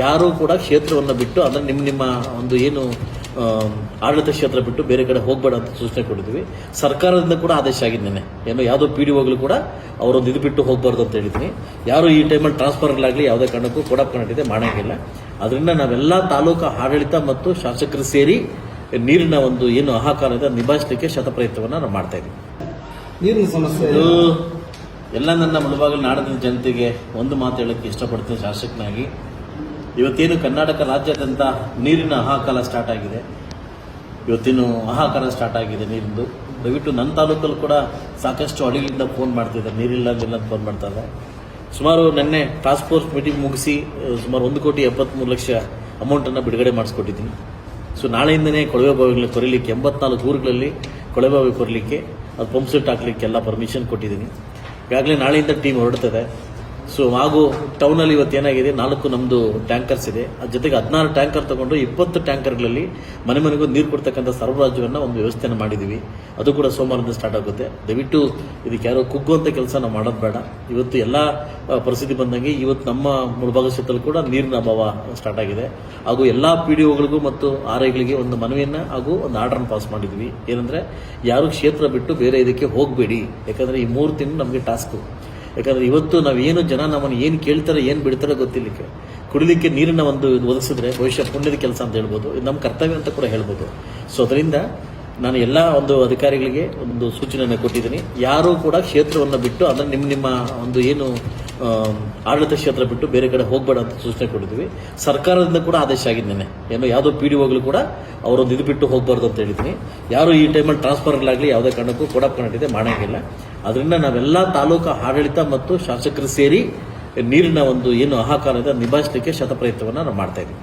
ಯಾರೂ ಕೂಡ ಕ್ಷೇತ್ರವನ್ನು ಬಿಟ್ಟು ಅಂದರೆ ನಿಮ್ಮ ನಿಮ್ಮ ಒಂದು ಏನು ಆಡಳಿತ ಕ್ಷೇತ್ರ ಬಿಟ್ಟು ಬೇರೆ ಕಡೆ ಹೋಗಬೇಡ ಅಂತ ಸೂಚನೆ ಕೊಟ್ಟಿದ್ವಿ ಸರ್ಕಾರದಿಂದ ಕೂಡ ಆದೇಶ ಆಗಿದೆ ನೆನೆ ಏನೋ ಯಾವುದೋ ಪಿ ಡಿ ಒಗಳು ಕೂಡ ಅವರೊಂದು ಇದು ಬಿಟ್ಟು ಹೋಗಬಾರ್ದು ಅಂತ ಹೇಳಿದ್ವಿ ಯಾರು ಈ ಟೈಮಲ್ಲಿ ಟ್ರಾನ್ಸ್ಫರ್ಗಳಾಗಲಿ ಯಾವುದೇ ಕಾರಣಕ್ಕೂ ಕೊಡಪ್ ಕಂಡಿದೆ ಮಾಡೋಂಗಿಲ್ಲ ಅದರಿಂದ ನಾವೆಲ್ಲ ತಾಲೂಕು ಆಡಳಿತ ಮತ್ತು ಶಾಸಕರು ಸೇರಿ ನೀರಿನ ಒಂದು ಏನು ಆಹಾಕಾರ ಇದೆ ನಿಭಾಯಿಸಲಿಕ್ಕೆ ಶತಪ್ರಯತ್ನವನ್ನು ನಾವು ಮಾಡ್ತಾ ಇದ್ದೀವಿ. ನೀರಿನ ಸಮಸ್ಯೆ ಎಲ್ಲ ನನ್ನ ಮುಳುಭಾಗ ನಾಡಿನ ಜನತೆಗೆ ಒಂದು ಮಾತು ಹೇಳಕ್ಕೆ ಇಷ್ಟಪಡ್ತೀನಿ ಶಾಸಕನಾಗಿ. ಇವತ್ತೇನು ಕರ್ನಾಟಕ ರಾಜ್ಯಾದ್ಯಂತ ನೀರಿನ ಹಾಹಾಕಾರ ಸ್ಟಾರ್ಟ್ ಆಗಿದೆ. ಇವತ್ತೇನು ಹಾಹಾಕಾರ ಸ್ಟಾರ್ಟ್ ಆಗಿದೆ ನೀರಿಂದು. ದಯವಿಟ್ಟು ನನ್ನ ತಾಲೂಕಲ್ಲಿ ಕೂಡ ಸಾಕಷ್ಟು ಹಳ್ಳಿಗಳಿಂದ ಫೋನ್ ಮಾಡ್ತಿದ್ದಾರೆ. ನೀರಿಲ್ಲ ನೀರಿಲ್ಲ ಅಂತ ಫೋನ್ ಮಾಡ್ತಾರೆ ಸುಮಾರು ನಿನ್ನೆ ಟಾಸ್ಕ್ ಫೋರ್ಸ್ ಮೀಟಿಂಗ್ ಮುಗಿಸಿ ಸುಮಾರು ಒಂದು ಕೋಟಿ ಎಪ್ಪತ್ತ್ಮೂರು ಲಕ್ಷ ಅಮೌಂಟನ್ನು ಬಿಡುಗಡೆ ಮಾಡಿಸ್ಕೊಟ್ಟಿದ್ದೀನಿ. ಸೊ ನಾಳೆಯಿಂದನೇ ಕೊಳವೆ ಬಾವಿಗಳನ್ನ ಕೊರಿಲಿಕ್ಕೆ, ಎಂಬತ್ನಾಲ್ಕು ಊರುಗಳಲ್ಲಿ ಕೊಳವೆ ಬಾವಿ ಕೊರಲಿಕ್ಕೆ, ಅದು ಪಂಪ್ ಸೆಟ್ ಹಾಕ್ಲಿಕ್ಕೆ ಎಲ್ಲ ಪರ್ಮಿಷನ್ ಕೊಟ್ಟಿದ್ದೀನಿ. ಈಗಾಗಲೇ ನಾಳೆಯಿಂದ ಟೀಮ್ ಹೊರಡ್ತದೆ. ಸೊ ಹಾಗೂ ಟೌನಲ್ಲಿ ಇವತ್ತು ಏನಾಗಿದೆ? ನಾಲ್ಕು ನಮ್ಮದು ಟ್ಯಾಂಕರ್ಸ್ ಇದೆ. ಅದ್ರ ಜೊತೆಗೆ ಹದಿನಾರು ಟ್ಯಾಂಕರ್ ತಗೊಂಡು ಇಪ್ಪತ್ತು ಟ್ಯಾಂಕರ್ಗಳಲ್ಲಿ ಮನೆ ಮನೆಗೂ ನೀರು ಕೊಡ್ತಕ್ಕಂಥ ಸರಬರಾಜುವನ್ನು ಒಂದು ವ್ಯವಸ್ಥೆಯನ್ನು ಮಾಡಿದ್ದೀವಿ ಅದು ಕೂಡ ಸೋಮವಾರದಿಂದ ಸ್ಟಾರ್ಟ್ ಆಗುತ್ತೆ. ದಯವಿಟ್ಟು ಇದಕ್ಕೆ ಯಾರೋ ಕುಗ್ಗುವಂಥ ಕೆಲಸ ನಾವು ಮಾಡೋದು ಬೇಡ. ಇವತ್ತು ಎಲ್ಲ ಪರಿಸ್ಥಿತಿ ಬಂದಂಗೆ ಇವತ್ತು ನಮ್ಮ ಮುಳಭಾಗ ಕ್ಷೇತ್ರದಲ್ಲಿ ಕೂಡ ನೀರಿನ ಅಭಾವ ಸ್ಟಾರ್ಟ್ ಆಗಿದೆ. ಹಾಗೂ ಎಲ್ಲ ಪಿ ಡಿ ಒಗಳಿಗೂ ಮತ್ತು ಆರ್ ಐಗಳಿಗೆ ಒಂದು ಮನವಿಯನ್ನು ಹಾಗೂ ಒಂದು ಆರ್ಡರ್ನ ಪಾಸ್ ಮಾಡಿದ್ವಿ. ಏನಂದರೆ, ಯಾರು ಕ್ಷೇತ್ರ ಬಿಟ್ಟು ಬೇರೆ ಇದಕ್ಕೆ ಹೋಗಬೇಡಿ. ಯಾಕಂದರೆ ಈ ಮೂರು ತಿಂಗಳು ನಮಗೆ ಟಾಸ್ಕು ಯಾಕಂದ್ರೆ ಇವತ್ತು ನಾವೇನು ಜನ ನಮ್ಮನ್ನು ಏನು ಕೇಳ್ತಾರೆ, ಏನು ಬಿಡ್ತಾರೆ ಗೊತ್ತಿಲ್ಲಕ್ಕೆ ಕುಡಿಲಿಕ್ಕೆ ನೀರನ್ನ ಒಂದು ಇದು ಒದಗಿಸಿದ್ರೆ ಭವಿಷ್ಯ ಪುಣ್ಯದ ಕೆಲಸ ಅಂತ ಹೇಳ್ಬೋದು. ಇದು ನಮ್ಮ ಕರ್ತವ್ಯ ಅಂತ ಕೂಡ ಹೇಳ್ಬೋದು. ಸೊ ಅದರಿಂದ ನಾನು ಎಲ್ಲ ಒಂದು ಅಧಿಕಾರಿಗಳಿಗೆ ಒಂದು ಸೂಚನೆಯನ್ನು ಕೊಟ್ಟಿದ್ದೀನಿ. ಯಾರೂ ಕೂಡ ಕ್ಷೇತ್ರವನ್ನು ಬಿಟ್ಟು, ಅಂದರೆ ನಿಮ್ಮ ನಿಮ್ಮ ಒಂದು ಏನು ಆಡಳಿತ ಕ್ಷೇತ್ರ ಬಿಟ್ಟು ಬೇರೆ ಕಡೆ ಹೋಗಬೇಡ ಅಂತ ಸೂಚನೆ ಕೊಟ್ಟಿದ್ದೀವಿ. ಸರ್ಕಾರದಿಂದ ಕೂಡ ಆದೇಶ ಆಗಿದ್ದೇನೆ. ಏನೋ ಯಾವುದೋ ಪಿ ಡಿ ಒಗಳು ಕೂಡ ಅವರೊಂದು ಇದು ಬಿಟ್ಟು ಹೋಗಬಾರ್ದು ಅಂತ ಹೇಳಿದ್ದೀನಿ. ಯಾರು ಈ ಟೈಮಲ್ಲಿ ಟ್ರಾನ್ಸ್ಫರ್ಗಳಾಗಲಿ ಯಾವುದೇ ಕಾರಣಕ್ಕೂ ಕೊಡಪ್ಪ ಕಂಡಿದೆ ಮಾಡಂಗಿಲ್ಲ. ಅದರಿಂದ ನಾವೆಲ್ಲ ತಾಲೂಕು ಆಡಳಿತ ಮತ್ತು ಶಾಸಕರು ಸೇರಿ ನೀರಿನ ಒಂದು ಏನು ಹಾಹಾಕಾರ ಇದೆ ನಿಭಾಯಿಸಲಿಕ್ಕೆ ಶತಪ್ರಯತ್ನವನ್ನು ನಾವು ಮಾಡ್ತಾ ಇದ್ದೀವಿ.